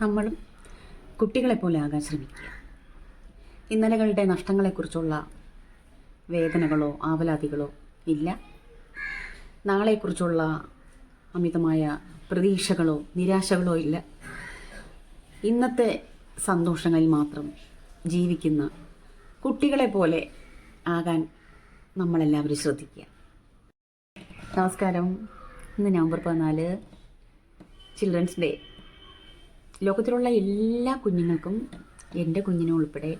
നമ്മളും കുട്ടികളെപ്പോലെ ആകാൻ ശ്രമിക്കുക. ഇന്നലകളുടെ നഷ്ടങ്ങളെക്കുറിച്ചുള്ള വേദനകളോ ആവലാതികളോ ഇല്ല. നാളെക്കുറിച്ചുള്ള അമിതമായ പ്രതീക്ഷകളോ നിരാശകളോ ഇല്ല. ഇന്നത്തെ സന്തോഷങ്ങളിൽ മാത്രം ജീവിക്കുന്ന കുട്ടികളെ പോലെ ആകാൻ നമ്മളെല്ലാവരും ശ്രദ്ധിക്കുക. നമസ്കാരം. ഇന്ന് നവംബർ പതിനാല് ചിൽഡ്രൻസ് ഡേ. ലോകത്തിലുള്ള എല്ലാ കുഞ്ഞുങ്ങൾക്കും എന്റെ കുഞ്ഞിനും ഉൾപ്പെടെ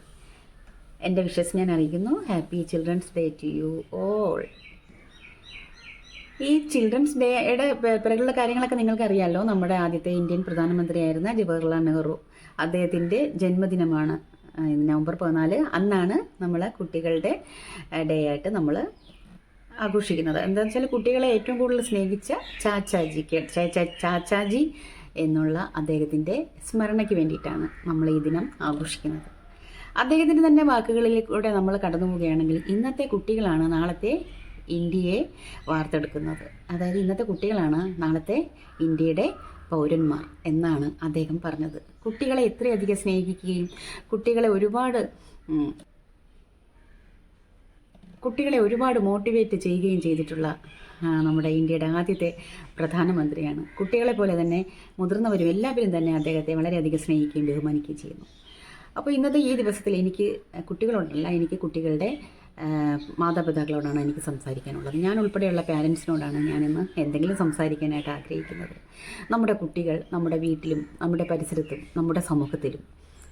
എന്റെ വിഷസ് ഞാൻ അറിയിക്കുന്നു. Happy children's day to you all ഈ ചിൽഡ്രൻസ് ഡേയുടെ പിറകുള്ള കാര്യങ്ങളൊക്കെ നിങ്ങൾക്കറിയാമല്ലോ നമ്മുടെ ആദ്യത്തെ ഇന്ത്യൻ പ്രധാനമന്ത്രിയായിരുന്ന ജവഹർലാൽ നെഹ്റു. അദ്ദേഹത്തിന്റെ ജന്മദിനമാണ് നവംബർ പതിനാല്. അന്നാണ് നമ്മൾ കുട്ടികളുടെ ഡേ ആയിട്ട് നമ്മൾ ആഘോഷിക്കുന്നത്. എന്താണെന്ന് വെച്ചാൽ കുട്ടികളെ ഏറ്റവും കൂടുതൽ സ്നേഹിച്ച ചാച്ചാജിക്ക് ചാച്ചാജി എന്നുള്ള അദ്ദേഹത്തിന്റെ സ്മരണയ്ക്ക് വേണ്ടിയിട്ടാണ് നമ്മൾ ഈ ദിനം ആഘോഷിക്കുന്നത്. അദ്ദേഹത്തിന്റെ തന്നെ വാക്കുകളിലൂടെ നമ്മൾ കടന്നു പോവുകയാണെങ്കിൽ ഇന്നത്തെ കുട്ടികളാണ് നാളത്തെ ഇന്ത്യയെ വാർത്തെടുക്കുന്നത്. അതായത് ഇന്നത്തെ കുട്ടികളാണ് നാളത്തെ ഇന്ത്യയുടെ പൗരന്മാർ എന്നാണ് അദ്ദേഹം പറഞ്ഞത്. കുട്ടികളെ എത്രയധികം സ്നേഹിക്കുകയും കുട്ടികളെ ഒരുപാട് കുട്ടികളെ ഒരുപാട് മോട്ടിവേറ്റ് ചെയ്യുകയും ചെയ്തിട്ടുള്ള നമ്മുടെ ഇന്ത്യയുടെ ആദ്യത്തെ പ്രധാനമന്ത്രിയാണ്. കുട്ടികളെ പോലെ തന്നെ മുതിർന്നവരും എല്ലാവരും തന്നെ അദ്ദേഹത്തെ വളരെയധികം സ്നേഹിക്കുകയും ബഹുമാനിക്കുകയും ചെയ്യുന്നു. അപ്പോൾ ഇന്നത്തെ ഈ ദിവസത്തിൽ എനിക്ക് കുട്ടികളോടല്ല എനിക്ക് കുട്ടികളുടെ മാതാപിതാക്കളോടാണ് എനിക്ക് സംസാരിക്കാനുള്ളത്. ഞാൻ ഉൾപ്പെടെയുള്ള പാരൻസിനോടാണ് ഞാനിന്ന് എന്തെങ്കിലും സംസാരിക്കാനായിട്ട് ആഗ്രഹിക്കുന്നത്. നമ്മുടെ കുട്ടികൾ നമ്മുടെ വീട്ടിലും നമ്മുടെ പരിസരത്തും നമ്മുടെ സമൂഹത്തിലും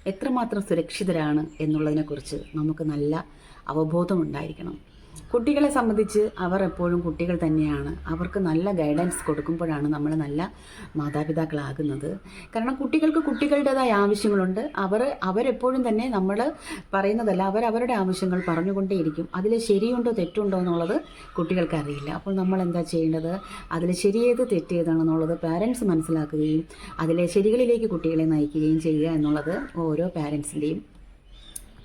എത്രമാത്രം സുരക്ഷിതരാണ് എന്നുള്ളതിനെക്കുറിച്ച് നമുക്ക് നല്ല അവബോധമുണ്ടായിരിക്കണം. കുട്ടികളെ സംബന്ധിച്ച് അവർ എപ്പോഴും കുട്ടികൾ തന്നെയാണ്. അവർക്ക് നല്ല ഗൈഡൻസ് കൊടുക്കുമ്പോഴാണ് നമ്മൾ നല്ല മാതാപിതാക്കളാകുന്നത്. കാരണം കുട്ടികൾക്ക് കുട്ടികളുടേതായ ആവശ്യങ്ങളുണ്ട്. അവർ അവരെപ്പോഴും തന്നെ നമ്മൾ പറയുന്നതല്ല അവർ അവരുടെ ആവശ്യങ്ങൾ പറഞ്ഞുകൊണ്ടേയിരിക്കും. അതിൽ ശരിയുണ്ടോ തെറ്റുണ്ടോ എന്നുള്ളത് കുട്ടികൾക്കറിയില്ല അപ്പോൾ നമ്മൾ എന്താ ചെയ്യേണ്ടത്? അതിൽ ശരിയേത് തെറ്റേതാണെന്നുള്ളത് പാരൻസ് മനസ്സിലാക്കുകയും അതിലെ ശരികളിലേക്ക് കുട്ടികളെ നയിക്കുകയും ചെയ്യുക എന്നുള്ളത് ഓരോ പാരൻസിന്റെയും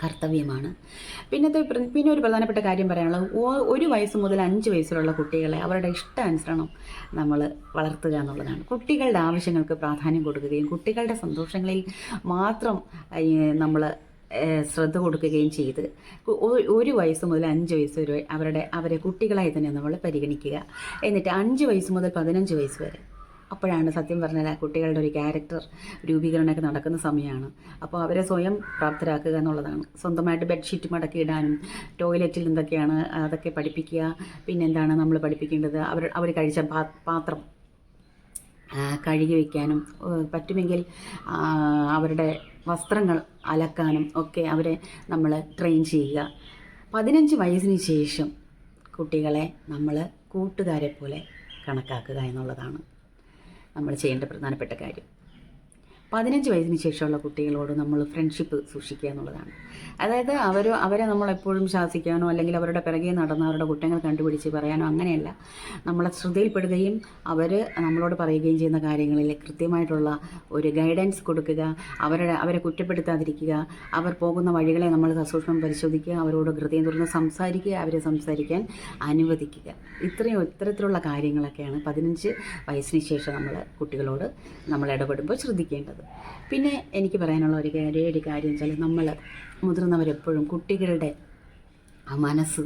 കർത്തവ്യമാണ്. പിന്നത്തെ പിന്നെ ഒരു പ്രധാനപ്പെട്ട കാര്യം പറയാനുള്ളത്. ഒരു വയസ്സ് മുതൽ അഞ്ച് വയസ്സിലുള്ള കുട്ടികളെ അവരുടെ ഇഷ്ടാനുസരണം നമ്മൾ വളർത്തുക എന്നുള്ളതാണ്. കുട്ടികളുടെ ആവശ്യങ്ങൾക്ക് പ്രാധാന്യം കൊടുക്കുകയും കുട്ടികളുടെ സന്തോഷങ്ങളിൽ മാത്രം നമ്മൾ ശ്രദ്ധ കൊടുക്കുകയും ചെയ്ത് ഒരു വയസ്സ് മുതൽ അഞ്ച് വയസ്സ് വരെ അവരുടെ അവരെ കുട്ടികളായി തന്നെ നമ്മൾ പരിഗണിക്കുക. എന്നിട്ട് അഞ്ച് വയസ്സ് മുതൽ പതിനഞ്ച് വയസ്സ് വരെ അപ്പോഴാണ് സത്യം പറഞ്ഞാൽ ആ കുട്ടികളുടെ ഒരു ക്യാരക്ടർ രൂപീകരണമൊക്കെ നടക്കുന്ന സമയമാണ്. അപ്പോൾ അവരെ സ്വയം പ്രാപ്തരാക്കുക എന്നുള്ളതാണ്. സ്വന്തമായിട്ട് ബെഡ്ഷീറ്റ് മടക്കി ഇടാനും ടോയ്ലറ്റിൽ എന്തൊക്കെയാണ് അതൊക്കെ പഠിപ്പിക്കുക പിന്നെ എന്താണ് നമ്മൾ പഠിപ്പിക്കേണ്ടത് അവർ അവർ കഴിച്ച പാത്രം കഴുകി വയ്ക്കാനും പറ്റുമെങ്കിൽ അവരുടെ വസ്ത്രങ്ങൾ അലക്കാനും ഒക്കെ അവരെ നമ്മൾ ട്രെയിൻ ചെയ്യുക. പതിനഞ്ച് വയസ്സിന് ശേഷം കുട്ടികളെ നമ്മൾ കൂട്ടുകാരെ പോലെ കണക്കാക്കുക എന്നുള്ളതാണ്. നമ്മൾ ചെയ്യേണ്ട പ്രധാനപ്പെട്ട കാര്യം. പതിനഞ്ച് വയസ്സിന് ശേഷമുള്ള കുട്ടികളോട് നമ്മൾ ഫ്രണ്ട്ഷിപ്പ് സൂക്ഷിക്കുക എന്നുള്ളതാണ്. അതായത് അവർ അവരെ നമ്മളെപ്പോഴും ശാസിക്കാനോ അല്ലെങ്കിൽ അവരുടെ പിറകെ നടന്ന് അവരുടെ കുറ്റങ്ങൾ കണ്ടുപിടിച്ച് പറയാനോ അങ്ങനെയല്ല. നമ്മളെ ശ്രദ്ധയിൽപ്പെടുകയും അവർ നമ്മളോട് പറയുകയും ചെയ്യുന്ന കാര്യങ്ങളിൽ കൃത്യമായിട്ടുള്ള ഒരു ഗൈഡൻസ് കൊടുക്കുക അവരുടെ അവരെ കുറ്റപ്പെടുത്താതിരിക്കുക അവർ പോകുന്ന വഴികളെ നമ്മൾ സസൂക്ഷ്മം പരിശോധിക്കുക അവരോട് ഹൃദയം തുറന്ന് സംസാരിക്കുക അവരെ സംസാരിക്കാൻ അനുവദിക്കുക. ഇത്രയും ഇത്തരത്തിലുള്ള കാര്യങ്ങളൊക്കെയാണ് പതിനഞ്ച് വയസ്സിന് ശേഷം നമ്മൾ കുട്ടികളോട് നമ്മൾ ഇടപെടുമ്പോൾ ശ്രദ്ധിക്കേണ്ടത്. പിന്നെ എനിക്ക് പറയാനുള്ള ഒരു കാര്യം ഒരേ കാര്യം വെച്ചാൽ നമ്മൾ മുതിർന്നവരെപ്പോഴും കുട്ടികളുടെ ആ മനസ്സ്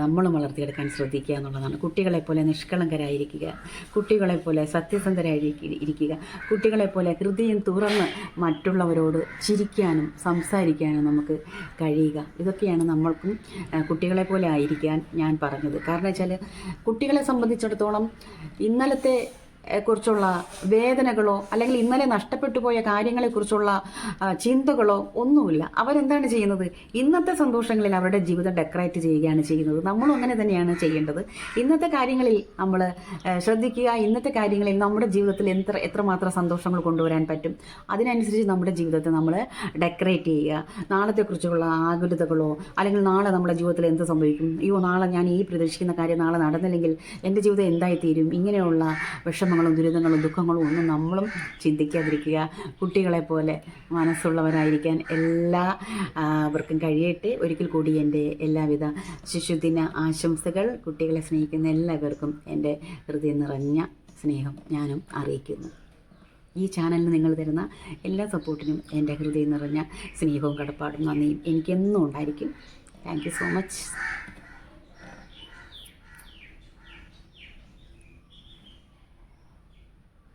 നമ്മൾ വളർത്തിയെടുക്കാൻ ശ്രദ്ധിക്കുക എന്നുള്ളതാണ്. കുട്ടികളെപ്പോലെ നിഷ്കളങ്കരായിരിക്കുക കുട്ടികളെപ്പോലെ സത്യസന്ധരായിരിക്കുക കുട്ടികളെപ്പോലെ ഹൃദയം തുറന്ന് മറ്റുള്ളവരോട് ചിരിക്കാനും സംസാരിക്കാനും നമുക്ക് കഴിയുക. ഇതൊക്കെയാണ് നമ്മൾക്കും കുട്ടികളെപ്പോലെ ആയിരിക്കാൻ ഞാൻ പറഞ്ഞത്. കാരണം വെച്ചാൽ കുട്ടികളെ സംബന്ധിച്ചിടത്തോളം ഇന്നലത്തെ കുറിച്ചുള്ള വേദനകളോ അല്ലെങ്കിൽ ഇന്നലെ നഷ്ടപ്പെട്ടു പോയ കാര്യങ്ങളെക്കുറിച്ചുള്ള ചിന്തകളോ ഒന്നുമില്ല. അവരെന്താണ് ചെയ്യുന്നത്? ഇന്നത്തെ സന്തോഷങ്ങളിൽ അവരുടെ ജീവിതം ഡെക്കറേറ്റ് ചെയ്യുകയാണ് ചെയ്യുന്നത്. നമ്മളും അങ്ങനെ തന്നെയാണ് ചെയ്യേണ്ടത്. ഇന്നത്തെ കാര്യങ്ങളിൽ നമ്മൾ ശ്രദ്ധിക്കുക. ഇന്നത്തെ കാര്യങ്ങളിൽ നമ്മുടെ ജീവിതത്തിൽ എത്ര എത്രമാത്രം സന്തോഷങ്ങൾ കൊണ്ടുവരാൻ പറ്റും? അതിനനുസരിച്ച് നമ്മുടെ ജീവിതത്തെ നമ്മൾ ഡെക്കറേറ്റ് ചെയ്യുക. നാളത്തെക്കുറിച്ചുള്ള ആകുലതകളോ അല്ലെങ്കിൽ നാളെ നമ്മുടെ ജീവിതത്തിൽ എന്ത് സംഭവിക്കും? അയ്യോ നാളെ ഞാൻ ഈ പ്രതീക്ഷിക്കുന്ന കാര്യം നാളെ നടന്നില്ലെങ്കിൽ എന്റെ ജീവിതം എന്തായിത്തീരും? ഇങ്ങനെയുള്ള വിഷമങ്ങളും ദുരിതങ്ങളും ദുഃഖങ്ങളും ഒന്നും നമ്മളും ചിന്തിക്കാതിരിക്കുക. കുട്ടികളെ പോലെ മനസ്സുള്ളവരായിരിക്കാൻ എല്ലാ അവർക്കും കഴിയട്ടെ. ഒരിക്കൽ കൂടി എന്റെ എല്ലാവിധ ശിശുദിന ആശംസകൾ കുട്ടികളെ സ്നേഹിക്കുന്ന എല്ലാവർക്കും എന്റെ ഹൃദയം നിറഞ്ഞ സ്നേഹം ഞാനും അറിയിക്കുന്നു. ഈ ചാനലിന് നിങ്ങൾ തരുന്ന എല്ലാ സപ്പോർട്ടിനും എന്റെ ഹൃദയം നിറഞ്ഞ സ്നേഹവും കടപ്പാടും നന്ദിയും എനിക്കെന്നും ഉണ്ടായിരിക്കും. Thank you so much.